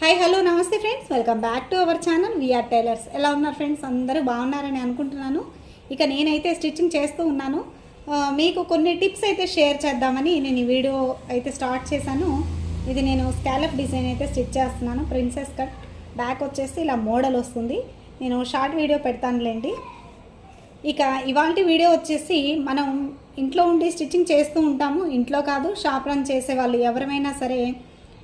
Hi hello నమస్తే friends welcome back to our channel VR tailors ఎలా ఉన్నారు friends అందరూ బాగున్నారని అనుకుంటున్నాను. ఇక నేనైతే స్టిచ్చింగ్ చేస్తూ ఉన్నాను. మీకు కొన్ని టిప్స్ అయితే షేర్ చేద్దామని నేను ఈ వీడియో అయితే స్టార్ట్ చేశాను. ఇది నేను స్కాలప్ డిజైన్ అయితే స్టిచ్ చేస్తున్నాను. ప్రిన్సెస్ కట్ బ్యాక్ వచ్చేసి ఇలా మోడల్ వస్తుంది. నేను షార్ట్ వీడియో పెడతానులేండి. ఇక ఇవాళ వీడియో వచ్చేసి మనం ఇంట్లో ఉండి స్టిచ్చింగ్ చేస్తూ ఉంటాము. ఇంట్లో కాదు షాప్ రన్ చేసే వాళ్ళు ఎవరైనా సరే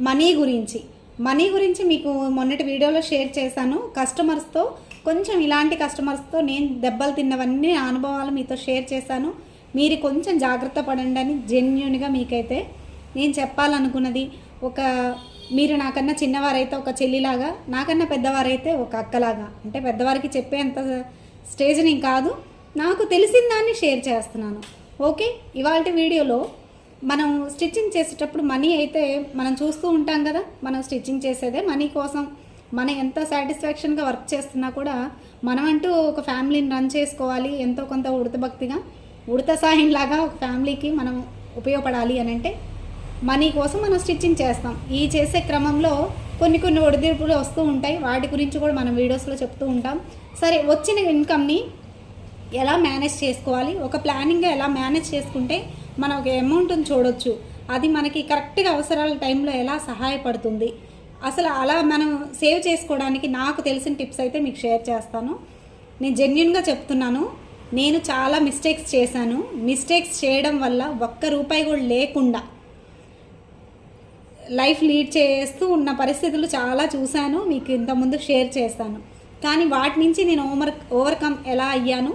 మనీ గురించి. మనీ గురించి మీకు మొన్నటి వీడియోలో షేర్ చేశాను. కస్టమర్స్తో కొంచెం ఇలాంటి కస్టమర్స్తో నేను దెబ్బలు తిన్నవన్నీ అనుభవాలు మీతో షేర్ చేశాను. మీరు కొంచెం జాగ్రత్త పడండి అని జెన్యున్గా మీకైతే నేను చెప్పాలనుకున్నది. ఒక మీరు నాకన్నా చిన్నవారైతే ఒక చెల్లిలాగా నాకన్నా పెద్దవారైతే ఒక అక్కలాగా. అంటే పెద్దవారికి చెప్పేంత స్టేజ్ నేను కాదు. నాకు తెలిసిన దాన్ని షేర్ చేస్తున్నాను. ఓకే? ఇవాళ వీడియోలో మనం స్టిచ్చింగ్ చేసేటప్పుడు మనీ అయితే మనం చూస్తూ ఉంటాం కదా మనం స్టిచ్చింగ్ చేసేదే మనీ కోసం. మనం ఎంత సాటిస్ఫాక్షన్గా వర్క్ చేస్తున్నా కూడా మనం అంటూ ఒక ఫ్యామిలీని రన్ చేసుకోవాలి ఎంతో కొంత ఉడత భక్తిగా ఉడత సాయంలాగా ఒక ఫ్యామిలీకి మనం ఉపయోగపడాలి అని అంటే మనీ కోసం మనం స్టిచ్చింగ్ చేస్తాం. ఈ చేసే క్రమంలో కొన్ని కొన్ని ఒడిదుడుపులు వస్తూ ఉంటాయి. వాటి గురించి కూడా మనం వీడియోస్లో చెప్తూ ఉంటాం. సరే వచ్చిన ఇన్కమ్ని ఎలా మేనేజ్ చేసుకోవాలి? ఒక ప్లానింగ్గా ఎలా మేనేజ్ చేసుకుంటే మనం ఒక అమౌంట్ని చూడొచ్చు. అది మనకి కరెక్ట్గా అవసరాల టైంలో ఎలా సహాయపడుతుంది. అసలు అలా మనం సేవ్ చేసుకోవడానికి నాకు తెలిసిన టిప్స్ అయితే మీకు షేర్ చేస్తాను. నేను జెన్యున్గా చెప్తున్నాను. నేను చాలా మిస్టేక్స్ చేశాను. మిస్టేక్స్ చేయడం వల్ల ఒక్క రూపాయి కూడా లేకుండా లైఫ్ లీడ్ చేస్తూ ఉన్న పరిస్థితులు చాలా చూశాను. మీకు ఇంతకుముందు షేర్ చేస్తాను. కానీ వాటి నుంచి నేను ఓవర్ ఓవర్కమ్ ఎలా అయ్యాను?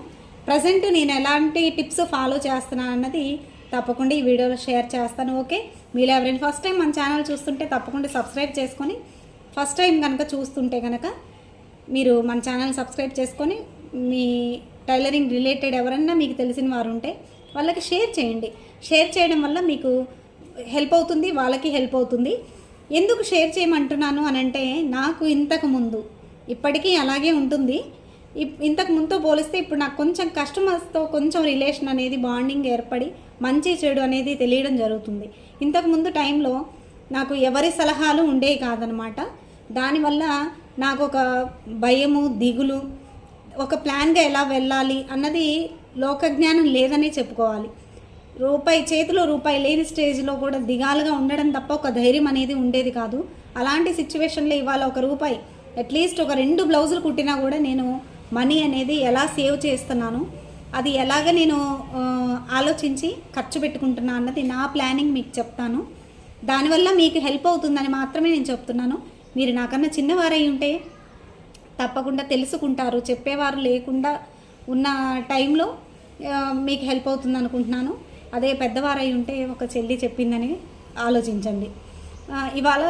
ప్రజెంట్ నేను ఎలాంటి టిప్స్ ఫాలో చేస్తున్నాను అన్నది తప్పకుండా ఈ వీడియోలో షేర్ చేస్తాను ఓకే? మీరు ఎవరైనా ఫస్ట్ టైం మన ఛానల్ చూస్తుంటే తప్పకుండా సబ్స్క్రైబ్ చేసుకొని ఫస్ట్ టైం కనుక చూస్తుంటే కనుక మీరు మన ఛానల్ సబ్స్క్రైబ్ చేసుకొని మీ టైలరింగ్ రిలేటెడ్ ఎవరన్నా మీకు తెలిసిన వారు ఉంటే వాళ్ళకి షేర్ చేయండి. షేర్ చేయడం వల్ల మీకు హెల్ప్ అవుతుంది వాళ్ళకి హెల్ప్ అవుతుంది. ఎందుకు షేర్ చేయమంటున్నాను అని అంటే నాకు ఇంతకు ముందు ఇప్పటికీ అలాగే ఉంటుంది. ఇప్- ఇంతకు ముందుతో పోలిస్తే ఇప్పుడు నాకు కొంచెం కస్టమర్స్తో కొంచెం రిలేషన్ అనేది బాండింగ్ ఏర్పడి మంచి చెడు అనేది తెలియడం జరుగుతుంది. ఇంతకుముందు టైంలో నాకు ఎవరి సలహాలు ఉండేవి కాదనమాట దానివల్ల నాకు ఒక భయము దిగులు ఒక ప్లాన్గా ఎలా వెళ్ళాలి అన్నది లోకజ్ఞానం లేదనే చెప్పుకోవాలి. రూపాయి చేతిలో రూపాయి లేని స్టేజ్లో కూడా దిగాలుగా ఉండడం తప్ప ఒక ధైర్యం అనేది ఉండేది కాదు. అలాంటి సిచ్యువేషన్లో ఇవాళ ఒక రూపాయి అట్లీస్ట్ ఒక రెండు బ్లౌజులు కుట్టినా కూడా నేను మనీ అనేది ఎలా సేవ్ చేస్తున్నాను? అది ఎలాగ నేను ఆలోచించి ఖర్చు పెట్టుకుంటున్నా అన్నది నా ప్లానింగ్ మీకు చెప్తాను. దానివల్ల మీకు హెల్ప్ అవుతుందని మాత్రమే నేను చెప్తున్నాను. మీరు నాకన్నా చిన్నవారై ఉంటే తప్పకుండా తెలుసుకుంటారు. చెప్పేవారు లేకుండా ఉన్న టైంలో మీకు హెల్ప్ అవుతుంది అనుకుంటున్నాను. అదే పెద్దవారై ఉంటే ఒక చెల్లి చెప్పిందని ఆలోచించండి. ఇవాళ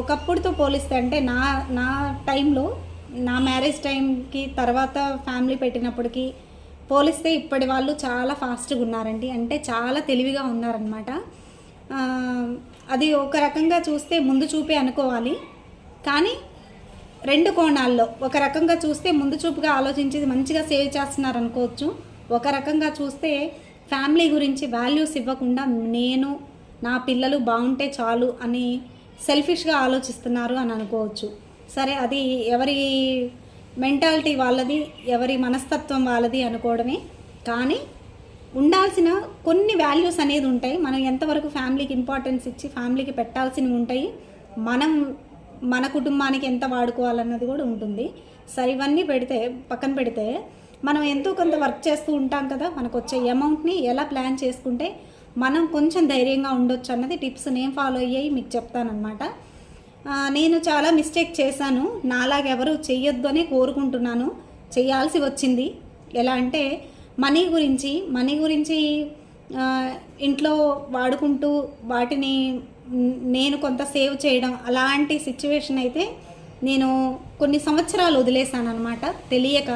ఒకప్పుడుతో పోలిస్తే అంటే నా నా టైంలో నా మ్యారేజ్ టైంకి తర్వాత ఫ్యామిలీ పెట్టినప్పటికీ పోలిస్తే ఇప్పటి వాళ్ళు చాలా ఫాస్ట్గా ఉన్నారండి. అంటే చాలా తెలివిగా ఉన్నారనమాట అది ఒక రకంగా చూస్తే ముందు చూపే అనుకోవాలి. కానీ రెండు కోణాల్లో ఒక రకంగా చూస్తే ముందు చూపుగా ఆలోచించి మంచిగా సేవ్ చేస్తున్నారు అనుకోవచ్చు ఒక రకంగా చూస్తే ఫ్యామిలీ గురించి వాల్యూస్ ఇవ్వకుండా నేను నా పిల్లలు బాగుంటే చాలు అని సెల్ఫిష్గా ఆలోచిస్తున్నారు అని అనుకోవచ్చు. సరే అది ఎవరి మెంటాలిటీ వాళ్ళది ఎవరి మనస్తత్వం వాళ్ళది అనుకోవడమే. కానీ ఉండాల్సిన కొన్ని వాల్యూస్ అనేది ఉంటాయి. మనం ఎంతవరకు ఫ్యామిలీకి ఇంపార్టెన్స్ ఇచ్చి ఫ్యామిలీకి పెట్టాల్సినవి ఉంటాయి. మనం మన కుటుంబానికి ఎంత వాడుకోవాలన్నది కూడా ఉంటుంది. సరే ఇవన్నీ పెడితే పక్కన పెడితే మనం ఎంతో కొంత వర్క్ చేస్తూ ఉంటాం కదా. మనకు వచ్చే అమౌంట్ని ఎలా ప్లాన్ చేసుకుంటే మనం కొంచెం ధైర్యంగా ఉండొచ్చు అన్నది టిప్స్ నేను ఫాలో అయ్యాయి. మీకు చెప్తానమాట నేను చాలా మిస్టేక్ చేశాను. నాలాగెవరు చెయ్యొద్దు అని కోరుకుంటున్నాను. చేయాల్సి వచ్చింది. ఎలా అంటే మనీ గురించి మనీ గురించి ఇంట్లో వాడుకుంటూ వాటిని నేను కొంత సేవ్ చేయడం అలాంటి సిచ్యువేషన్ అయితే నేను కొన్ని సంవత్సరాలు వదిలేశాను అనమాట తెలియక.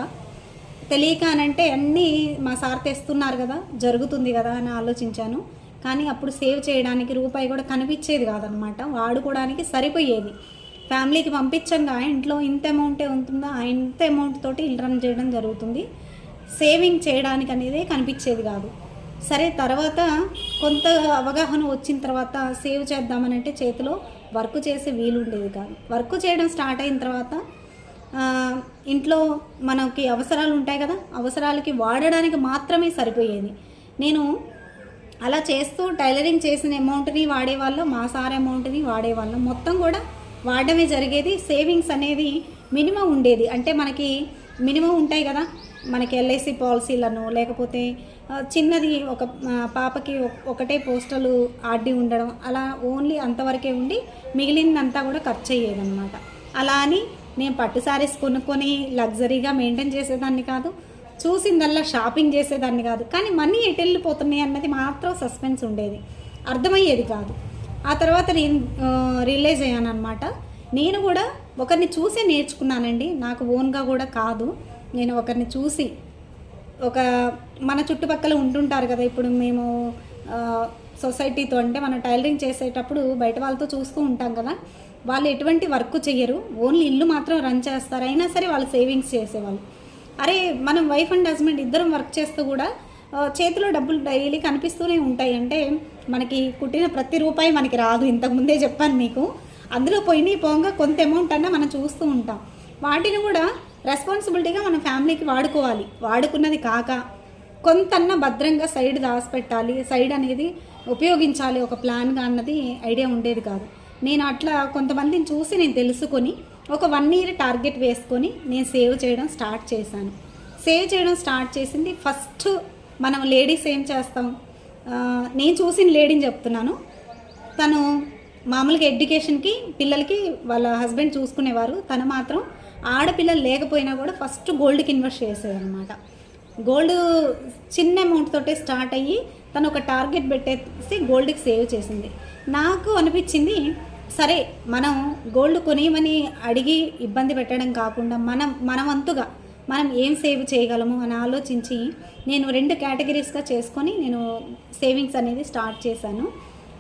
తెలియక అనంటే అన్నీ మా సార్ తెస్తున్నారు కదా జరుగుతుంది కదా అని ఆలోచించాను. కానీ అప్పుడు సేవ్ చేయడానికి రూపాయి కూడా కనిపించేది కాదనమాట. వాడుకోవడానికి సరిపోయేది. ఫ్యామిలీకి పంపించంగా ఇంట్లో ఇంత అమౌంటే ఉంటుందా? ఆ ఇంత అమౌంట్ తోటి ఇల్లు రన్ చేయడం జరుగుతుంది. సేవింగ్ చేయడానికి అనేది కనిపించేది కాదు. సరే తర్వాత కొంత అవగాహన వచ్చిన తర్వాత సేవ్ చేద్దామనంటే చేతిలో వర్క్ చేసే వీలు ఉండేది కాదు. వర్క్ చేయడం స్టార్ట్ అయిన తర్వాత ఇంట్లో మనకి అవసరాలు ఉంటాయి కదా? అవసరాలకి వాడడానికి మాత్రమే సరిపోయేది. నేను అలా చేస్తూ టైలరింగ్ చేసిన అమౌంట్ని వాడేవాళ్ళం మా సార్ అమౌంట్ని వాడేవాళ్ళం మొత్తం కూడా వాడడమే జరిగేది. సేవింగ్స్ అనేది మినిమం ఉండేది. అంటే మనకి మినిమం ఉంటాయి కదా మనకి ఎల్ఐసి పాలసీలను లేకపోతే చిన్నది ఒక పాపకి ఒకటే పోస్టల్ ఆడి ఉండడం అలా ఓన్లీ అంతవరకే ఉండి మిగిలిందంతా కూడా ఖర్చు అయ్యేదన్నమాట. అలా అని నేను పట్టు శారీస్ కొనుక్కొని లగ్జరీగా మెయింటైన్ చేసేదాన్ని కాదు. చూసిందల్లా షాపింగ్ చేసేదాన్ని కాదు. కానీ మనీ ఎటు వెళ్ళిపోతున్నాయి అన్నది మాత్రం సస్పెన్స్ ఉండేది. అర్థమయ్యేది కాదు. ఆ తర్వాత నేను రియలైజ్ అయ్యాను అనమాట నేను కూడా ఒకరిని చూసే నేర్చుకున్నానండి. నాకు ఓన్గా కూడా కాదు. నేను ఒకరిని చూసి ఒక మన చుట్టుపక్కల ఉంటుంటారు కదా. ఇప్పుడు మేము సొసైటీతో అంటే మనం టైలరింగ్ చేసేటప్పుడు బయట వాళ్ళతో చూస్తూ ఉంటాం కదా. వాళ్ళు ఎటువంటి వర్క్ చెయ్యరు. ఓన్లీ ఇల్లు మాత్రం రన్ చేస్తారు. అయినా సరే వాళ్ళు సేవింగ్స్ చేసేవాళ్ళు. అరే మనం వైఫ్ అండ్ హస్బెండ్ ఇద్దరం వర్క్ చేస్తూ కూడా చేతిలో డబ్బులు డైలీ కనిపిస్తూనే ఉంటాయి. అంటే మనకి కుట్టిన ప్రతి రూపాయి మనకి రాదు. ఇంతకుముందే చెప్పాను మీకు. అందులో పోయినాయి పోగా కొంత అమౌంట్ అన్నా మనం చూస్తూ ఉంటాం. వాటిని కూడా రెస్పాన్సిబిలిటీగా మన ఫ్యామిలీకి వాడుకోవాలి. వాడుకున్నది కాక కొంతన్నా భద్రంగా సైడ్ దాచిపెట్టాలి. సైడ్ అనేది ఉపయోగించాలి. ఒక ప్లాన్గా అన్నది ఐడియా ఉండేది కాదు. నేను అట్లా కొంతమందిని చూసి నేను తెలుసుకొని ఒక వన్ ఇయర్ టార్గెట్ వేసుకొని నేను సేవ్ చేయడం స్టార్ట్ చేశాను. సేవ్ చేయడం స్టార్ట్ చేసింది ఫస్ట్ మనం లేడీస్ ఏం చేస్తాం? నేను చూసిన లేడీని చెప్తున్నాను. తను మామూలుగా ఎడ్యుకేషన్కి పిల్లలకి వాళ్ళ హస్బెండ్ చూసుకునేవారు. తను మాత్రం ఆడపిల్లలు లేకపోయినా కూడా ఫస్ట్ గోల్డ్కి ఇన్వెస్ట్ చేసేదనమాట గోల్డ్ చిన్న అమౌంట్ తోటే స్టార్ట్ అయ్యి తను ఒక టార్గెట్ పెట్టేసి గోల్డ్కి సేవ్ చేసింది. నాకు అనిపించింది సరే మనం గోల్డ్ కొనియమని అడిగి ఇబ్బంది పెట్టడం కాకుండా మనం మన వంతుగా మనం ఏం సేవ్ చేయగలము అని ఆలోచించి నేను రెండు కేటగిరీస్గా చేసుకొని నేను సేవింగ్స్ అనేది స్టార్ట్ చేశాను.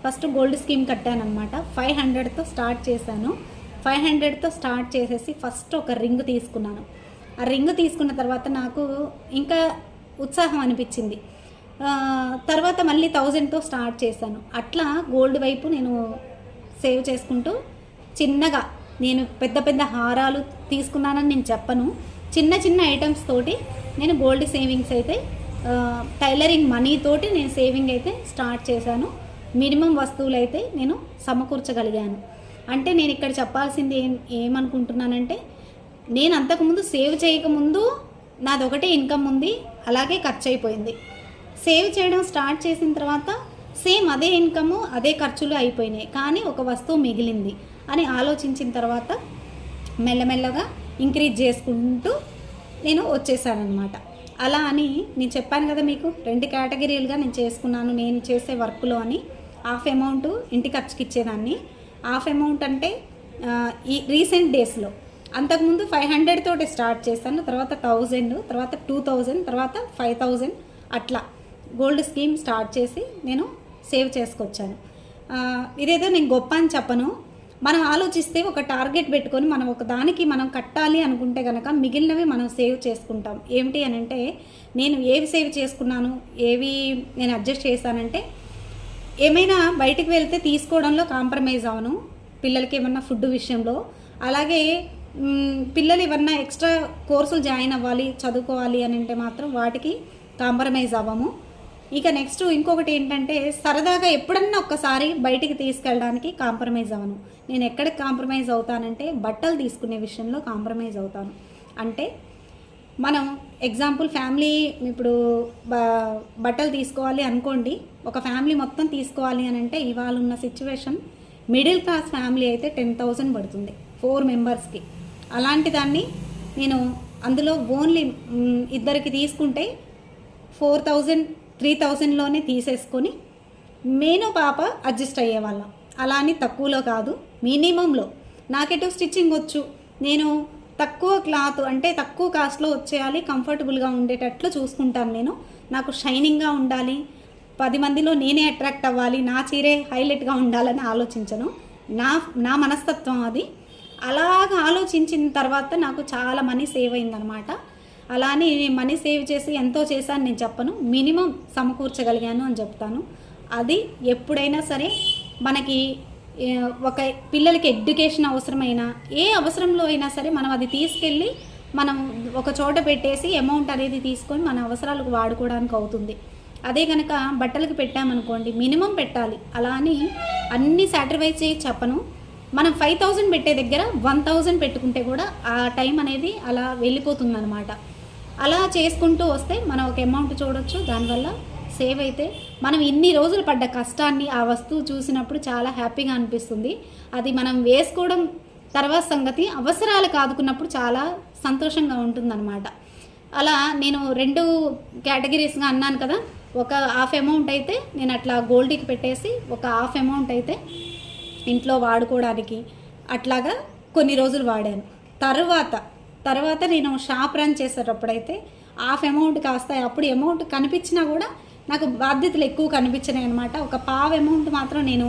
ఫస్ట్ గోల్డ్ స్కీమ్ కట్టానమాట ఫైవ్ హండ్రెడ్తో స్టార్ట్ చేశాను. ఫైవ్ హండ్రెడ్తో స్టార్ట్ చేసేసి ఫస్ట్ ఒక రింగ్ తీసుకున్నాను. ఆ రింగ్ తీసుకున్న తర్వాత నాకు ఇంకా ఉత్సాహం అనిపించింది. తర్వాత మళ్ళీ థౌజండ్తో స్టార్ట్ చేశాను. అట్లా గోల్డ్ వైపు నేను సేవ్ చేసుకుంటూ చిన్నగా నేను పెద్ద పెద్ద హారాలు తీసుకున్నానని నేను చెప్పను. చిన్న చిన్న ఐటమ్స్ తోటి నేను గోల్డ్ సేవింగ్స్ అయితే టైలరింగ్ మనీ తోటి నేను సేవింగ్ అయితే స్టార్ట్ చేశాను. మినిమం వస్తువులు అయితే నేను సమకూర్చగలిగాను. అంటే నేను ఇక్కడ చెప్పాల్సింది ఏం ఏమనుకుంటున్నానంటే నేను అంతకుముందు సేవ్ చేయకముందు నాది ఒకటే ఇన్కమ్ ఉంది అలాగే ఖర్చు అయిపోయింది సేవ్ చేయడం స్టార్ట్ చేసిన తర్వాత సేమ్ అదే ఇన్కమ్ అదే ఖర్చులు అయిపోయినాయి. కానీ ఒక వస్తువు మిగిలింది అని ఆలోచించిన తర్వాత మెల్లమెల్లగా ఇంక్రీజ్ చేసుకుంటూ నేను వచ్చేసానమాట అలా అని నేను చెప్పాను కదా మీకు రెండు కేటగిరీలుగా నేను చేసుకున్నాను నేను చేసే వర్క్లో అని. హాఫ్ అమౌంట్ ఇంటి ఖర్చుకి ఇచ్చేదాన్ని. హాఫ్ అమౌంట్ అంటే ఈ రీసెంట్ డేస్లో. అంతకుముందు ఫైవ్ హండ్రెడ్ తోటి స్టార్ట్ చేశాను తర్వాత థౌజండ్ తర్వాత టూ థౌజండ్ తర్వాత ఫైవ్ థౌజండ్ అట్లా. గోల్డ్ స్కీమ్ స్టార్ట్ చేసి నేను సేవ్ చేసుకొచ్చాను. ఇదేదో నేను గొప్ప అని చెప్పను. మనం ఆలోచిస్తే ఒక టార్గెట్ పెట్టుకొని మనం ఒక దానికి మనం కట్టాలి అనుకుంటే కనుక మిగిలినవి మనం సేవ్ చేసుకుంటాం. ఏమిటి అని అంటే నేను ఏవి సేవ్ చేసుకున్నాను ఏవి నేను అడ్జస్ట్ చేశానంటే ఏమైనా బయటికి వెళ్తే తీసుకోవడంలో కాంప్రమైజ్ అవను పిల్లలకి ఏమన్నా ఫుడ్ విషయంలో. అలాగే పిల్లలు ఏమన్నా ఎక్స్ట్రా కోర్సులు జాయిన్ అవ్వాలి చదువుకోవాలి అని అంటే మాత్రం వాటికి కాంప్రమైజ్ అవ్వము. ఇక నెక్స్ట్ ఇంకొకటి ఏంటంటే సరదాగా ఎప్పుడన్నా ఒక్కసారి బయటికి తీసుకెళ్ళడానికి కాంప్రమైజ్ అవ్వను. నేను ఎక్కడికి కాంప్రమైజ్ అవుతానంటే బట్టలు తీసుకునే విషయంలో కాంప్రమైజ్ అవుతాను. అంటే మనం ఎగ్జాంపుల్ ఫ్యామిలీ ఇప్పుడు బ బట్టలు తీసుకోవాలి అనుకోండి ఒక ఫ్యామిలీ మొత్తం తీసుకోవాలి అని అంటే ఇవాళ ఉన్న సిచ్యువేషన్ మిడిల్ క్లాస్ ఫ్యామిలీ అయితే టెన్ థౌజండ్ పడుతుంది ఫోర్ మెంబర్స్కి అలాంటి దాన్ని నేను అందులో ఓన్లీ ఇద్దరికి తీసుకుంటే ఫోర్ థౌజండ్ త్రీ థౌజండ్లోనే తీసేసుకొని నేను పాప అడ్జస్ట్ అయ్యేవాళ్ళం. అలా అని తక్కువలో కాదు మినిమంలో. నాకెటు స్టిచ్చింగ్ వచ్చు. నేను తక్కువ క్లాత్ అంటే తక్కువ కాస్ట్లో వచ్చేయాలి కంఫర్టబుల్గా ఉండేటట్లు చూసుకుంటాను నేను. నాకు షైనింగ్గా ఉండాలి పది మందిలో నేనే అట్రాక్ట్ అవ్వాలి నా చీరే హైలైట్గా ఉండాలని ఆలోచించను. నా నా మనస్తత్వం అది. అలాగ ఆలోచించిన తర్వాత నాకు చాలా మనీ సేవ్ అయిందనమాట. అలా అని మనీ సేవ్ చేసి ఎంతో చేశాను నేను చెప్పను. మినిమం సమకూర్చగలిగాను అని చెప్తాను. అది ఎప్పుడైనా సరే మనకి ఒక పిల్లలకి ఎడ్యుకేషన్ అవసరమైనా ఏ అవసరంలో అయినా సరే మనం అది తీసుకెళ్ళి మనం ఒక చోట పెట్టేసి అమౌంట్ అనేది తీసుకొని మన అవసరాలకు వాడుకోవడానికి అవుతుంది. అదే కనుక బట్టలకు పెట్టామనుకోండి మినిమం పెట్టాలి. అలా అని అన్ని సాటిస్ఫైజ్ చేసి చెప్పను. మనం ఫైవ్ థౌజండ్ పెట్టే దగ్గర వన్ థౌజండ్ పెట్టుకుంటే కూడా ఆ టైం అనేది అలా వెళ్ళిపోతుంది అనమాట అలా చేసుకుంటూ వస్తే మనం ఒక అమౌంట్ చూడొచ్చు. దానివల్ల సేవ్ అయితే మనం ఇన్ని రోజులు పడ్డ కష్టాన్ని ఆ వస్తువు చూసినప్పుడు చాలా హ్యాపీగా అనిపిస్తుంది. అది మనం వేసుకోవడం తర్వాత సంగతి అవసరాలు కాదుకున్నప్పుడు చాలా సంతోషంగా ఉంటుందన్నమాట. అలా నేను రెండు కేటగిరీస్గా అన్నాను కదా ఒక హాఫ్ అమౌంట్ అయితే నేను అట్లా గోల్డ్కి పెట్టేసి ఒక హాఫ్ అమౌంట్ అయితే ఇంట్లో వాడుకోవడానికి అట్లాగా కొన్ని రోజులు వాడాను. తర్వాత తర్వాత నేను షాప్ రన్ చేసేటప్పుడైతే హాఫ్ అమౌంట్ కాస్తాయి. అప్పుడు అమౌంట్ కనిపించినా కూడా నాకు బాధ్యతలు ఎక్కువ కనిపించినాయి అనమాట ఒక పావు అమౌంట్ మాత్రం నేను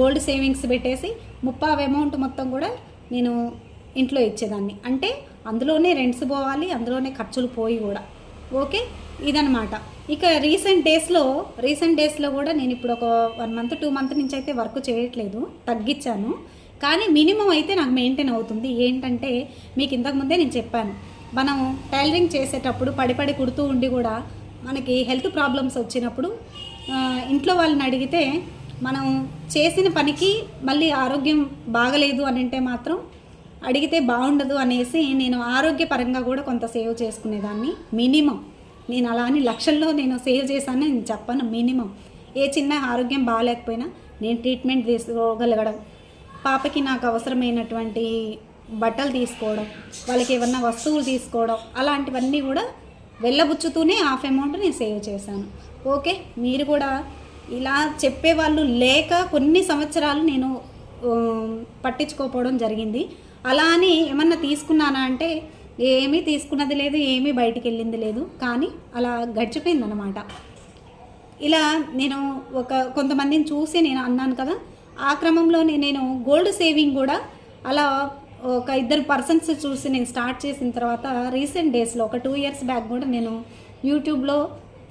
గోల్డ్ సేవింగ్స్ పెట్టేసి ముప్పావు అమౌంట్ మొత్తం కూడా నేను ఇంట్లో ఇచ్చేదాన్ని. అంటే అందులోనే రెంట్స్ పోవాలి అందులోనే ఖర్చులు పోయి కూడా. ఓకే? ఇదనమాట ఇక రీసెంట్ డేస్లో రీసెంట్ డేస్లో కూడా నేను ఇప్పుడు ఒక వన్ మంత్ టూ మంత్ నుంచి అయితే వర్క్ చేయట్లేదు. తగ్గించాను. కానీ మినిమం అయితే నాకు మెయింటైన్ అవుతుంది. ఏంటంటే మీకు ఇంతకుముందే నేను చెప్పాను. మనం టైలరింగ్ చేసేటప్పుడు పడిపడి కుడుతూ ఉండి కూడా మనకి హెల్త్ ప్రాబ్లమ్స్ వచ్చినప్పుడు ఇంట్లో వాళ్ళని అడిగితే మనం చేసిన పనికి మళ్ళీ ఆరోగ్యం బాగలేదు అని అంటే మాత్రం అడిగితే బాగుండదు అనేసి నేను ఆరోగ్యపరంగా కూడా కొంత సేవ్ చేసుకునేదాన్ని మినిమం. నేను అలా అని లక్షల్లో నేను సేవ్ చేశాను నేను చెప్పను మినిమం. ఏ చిన్న ఆరోగ్యం బాగాలేకపోయినా నేను ట్రీట్మెంట్ తీసుకోగలగడం. పాపకి నాకు అవసరమైనటువంటి బట్టలు తీసుకోవడం వాళ్ళకి ఏమన్నా వస్తువులు తీసుకోవడం అలాంటివన్నీ కూడా వెళ్ళబుచ్చుతూనే హాఫ్ అమౌంట్ నేను సేవ్ చేశాను. ఓకే మీరు కూడా ఇలా చెప్పేవాళ్ళు లేక కొన్ని సంవత్సరాలు నేను పట్టించుకోపోవడం పట్టించుకోకపోవడం జరిగింది. అలా అని ఏమన్నా తీసుకున్నానా అంటే ఏమీ తీసుకున్నది లేదు ఏమీ బయటికి వెళ్ళింది లేదు. కానీ అలా గడిచిపోయిందనమాట ఇలా నేను ఒక కొంతమందిని చూసి నేను అన్నాను కదా ఆ క్రమంలోనే నేను గోల్డ్ సేవింగ్ కూడా అలా ఒక ఇద్దరు పర్సన్స్ చూసి నేను స్టార్ట్ చేసిన తర్వాత రీసెంట్ డేస్లో ఒక టూ ఇయర్స్ బ్యాక్ కూడా నేను యూట్యూబ్లో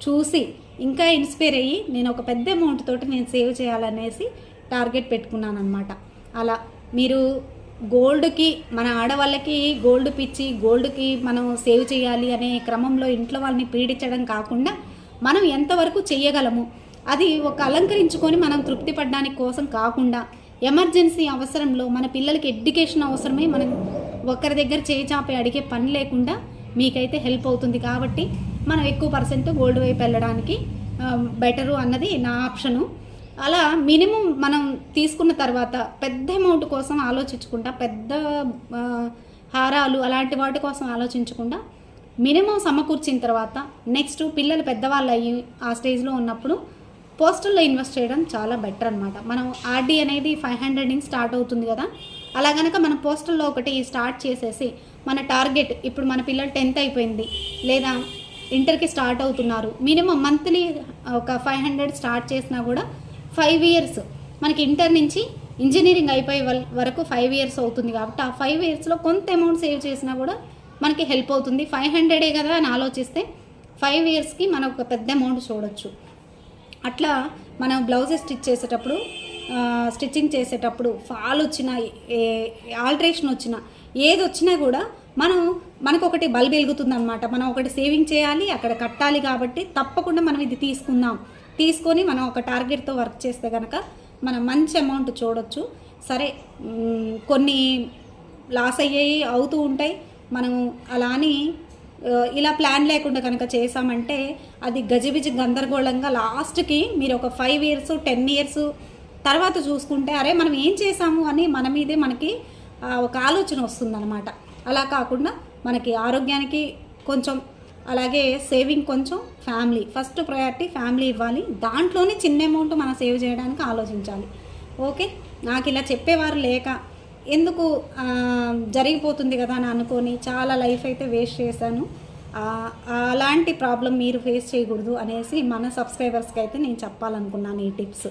చూసి ఇంకా ఇన్స్పైర్ అయ్యి నేను ఒక పెద్ద అమౌంట్ తోటి నేను సేవ్ చేయాలనేసి టార్గెట్ పెట్టుకున్నాను అనమాట అలా మీరు గోల్డ్కి మన ఆడవాళ్ళకి గోల్డ్ పిచ్చి గోల్డ్కి మనం సేవ్ చేయాలి అనే క్రమంలో ఇంట్లో వాళ్ళని పీడించడం కాకుండా మనం ఎంతవరకు చేయగలము? అది ఒక అలంకరించుకొని మనం తృప్తి పడడానికి కోసం కాకుండా ఎమర్జెన్సీ అవసరంలో మన పిల్లలకి ఎడ్యుకేషన్ అవసరమే మనం ఒకరి దగ్గర చేయి చాపి అడిగే పని లేకుండా మీకైతే హెల్ప్ అవుతుంది కాబట్టి మనం ఎక్కువ పర్సెంట్ గోల్డ్ వైపు వెళ్ళడానికి బెటరు అన్నది నా ఆప్షను. అలా మినిమం మనం తీసుకున్న తర్వాత పెద్ద అమౌంట్ కోసం ఆలోచించకుండా పెద్ద హారాలు అలాంటి వాటి కోసం ఆలోచించకుండా మినిమం సమకూర్చిన తర్వాత నెక్స్ట్ పిల్లలు పెద్దవాళ్ళు అయ్యి ఆ స్టేజ్లో ఉన్నప్పుడు పోస్టల్లో ఇన్వెస్ట్ చేయడం చాలా బెటర్ అనమాట మనం ఆర్డీ అనేది ఫైవ్ హండ్రెడ్ నుంచి స్టార్ట్ అవుతుంది కదా. అలా కనుక మనం పోస్టల్లో ఒకటి స్టార్ట్ చేసేసి మన టార్గెట్ ఇప్పుడు మన పిల్లలు టెన్త్ అయిపోయింది లేదా ఇంటర్కి స్టార్ట్ అవుతున్నారు. మినిమం మంత్లీ ఒక ఫైవ్ హండ్రెడ్ స్టార్ట్ చేసినా కూడా ఫైవ్ ఇయర్స్ మనకి ఇంటర్ నుంచి ఇంజనీరింగ్ అయిపోయే వల్- వరకు ఫైవ్ ఇయర్స్ అవుతుంది కాబట్టి ఆ ఫైవ్ ఇయర్స్లో కొంత అమౌంట్ సేవ్ చేసినా కూడా మనకి హెల్ప్ అవుతుంది. ఫైవ్ హండ్రెడే కదా అని ఆలోచిస్తే ఫైవ్ ఇయర్స్కి మనం ఒక పెద్ద అమౌంట్ చూడొచ్చు. అట్లా మనం బ్లౌజెస్ స్టిచ్ చేసేటప్పుడు స్టిచ్చింగ్ చేసేటప్పుడు ఫాల్ వచ్చినా ఏ ఆల్టరేషన్ వచ్చినా ఏది వచ్చినా కూడా మనం మనకు ఒకటి బల్బ్ వెలుగుతుంది అనమాట మనం ఒకటి సేవింగ్ చేయాలి అక్కడ కట్టాలి కాబట్టి తప్పకుండా మనం ఇది తీసుకుందాం. తీసుకొని మనం ఒక టార్గెట్తో వర్క్ చేస్తే కనుక మనం మంచి అమౌంట్ చూడొచ్చు. సరే కొన్ని లాస్ అయ్యాయి అవుతూ ఉంటాయి. మనం అలా అని ఇలా ప్లాన్ లేకుండా కనుక చేసామంటే అది గజిబిజి గందరగోళంగా లాస్ట్కి మీరు ఒక ఫైవ్ ఇయర్స్ టెన్ ఇయర్స్ తర్వాత చూసుకుంటే అరే మనం ఏం చేసాము అని మన మీదే మనకి ఒక ఆలోచన వస్తుందన్నమాట. అలా కాకుండా మనకి ఆరోగ్యానికి కొంచెం అలాగే సేవింగ్ కొంచెం ఫ్యామిలీ ఫస్ట్ ప్రయారిటీ ఫ్యామిలీ ఇవ్వాలి. దాంట్లోనే చిన్న అమౌంట్ మనం సేవ్ చేయడానికి ఆలోచించాలి. ఓకే నాకు ఇలా చెప్పేవారు లేక ఎందుకు జరిగిపోతుంది కదా అని అనుకొని చాలా లైఫ్ అయితే వేస్ట్ చేశాను. అలాంటి ప్రాబ్లం మీరు ఫేస్ చేయకూడదు అనేసి మన సబ్స్క్రైబర్స్కి అయితే నేను చెప్పాలనుకున్నాను ఈ టిప్స్.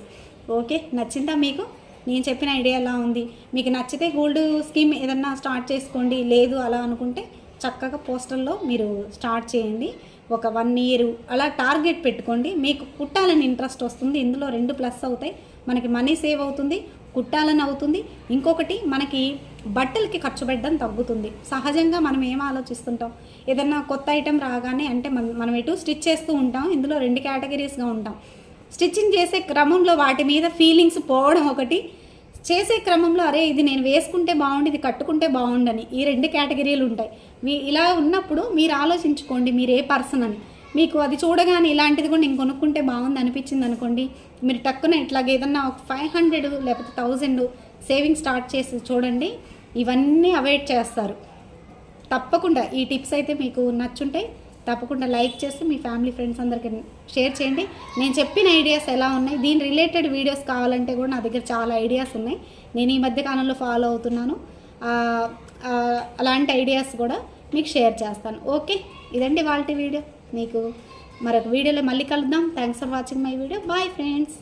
ఓకే నచ్చిందా మీకు? నేను చెప్పిన ఐడియా ఎలా ఉంది? మీకు నచ్చితే గోల్డ్ స్కీమ్ ఏదన్నా స్టార్ట్ చేసుకోండి లేదు అలా అనుకుంటే చక్కగా పోస్టల్లో మీరు స్టార్ట్ చేయండి. ఒక వన్ ఇయర్ అలా టార్గెట్ పెట్టుకోండి. మీకు కుట్టాలని ఇంట్రెస్ట్ వస్తుంది. ఇందులో రెండు ప్లస్ అవుతాయి. మనకి మనీ సేవ్ అవుతుంది. కుట్టాలని అవుతుంది ఇంకొకటి మనకి బట్టలకి ఖర్చు పెట్టడం తగ్గుతుంది. సహజంగా మనం ఏం ఆలోచిస్తుంటాం? ఏదన్నా కొత్త ఐటెం రాగానే అంటే మనం మనం ఎటు స్టిచ్ చేస్తూ ఉంటాం. ఇందులో రెండు కేటగిరీస్గా ఉంటాం. స్టిచ్చింగ్ చేసే క్రమంలో వాటి మీద ఫీలింగ్స్ పోవడం ఒకటి. చేసే క్రమంలో అరే ఇది నేను వేసుకుంటే బాగుండు ఇది కట్టుకుంటే బాగుండని ఈ రెండు కేటగిరీలు ఉంటాయి మీ ఇలా ఉన్నప్పుడు మీరు ఆలోచించుకోండి మీరు ఏ పర్సన్ అని మీకు అది చూడగానే ఇలాంటిది కూడా నేను కొనుక్కుంటే బాగుంది అనిపించింది అనుకోండి. మీరు టక్కున ఇట్లాగ ఏదన్నా ఒక ఫైవ్ హండ్రెడ్ లేకపోతే థౌజండ్ సేవింగ్ స్టార్ట్ చేసి చూడండి. ఇవన్నీ అవాయిడ్ చేస్తారు. తప్పకుండా ఈ టిప్స్ అయితే మీకు నచ్చుంటాయి తప్పకుండా లైక్ చేసి మీ ఫ్యామిలీ ఫ్రెండ్స్ అందరికీ షేర్ చేయండి. నేను చెప్పిన ఐడియాస్ ఎలా ఉన్నాయి? దీని రిలేటెడ్ వీడియోస్ కావాలంటే కూడా నా దగ్గర చాలా ఐడియాస్ ఉన్నాయి. నేను ఈ మధ్య కాలంలో ఫాలో అవుతున్నాను. అలాంటి ఐడియాస్ కూడా మీకు షేర్ చేస్తాను. ఓకే ఇదండి వాళ్ళ వీడియో మీకు మరొక వీడియోలో మళ్ళీ కలుద్దాం. Thanks for watching my video bye friends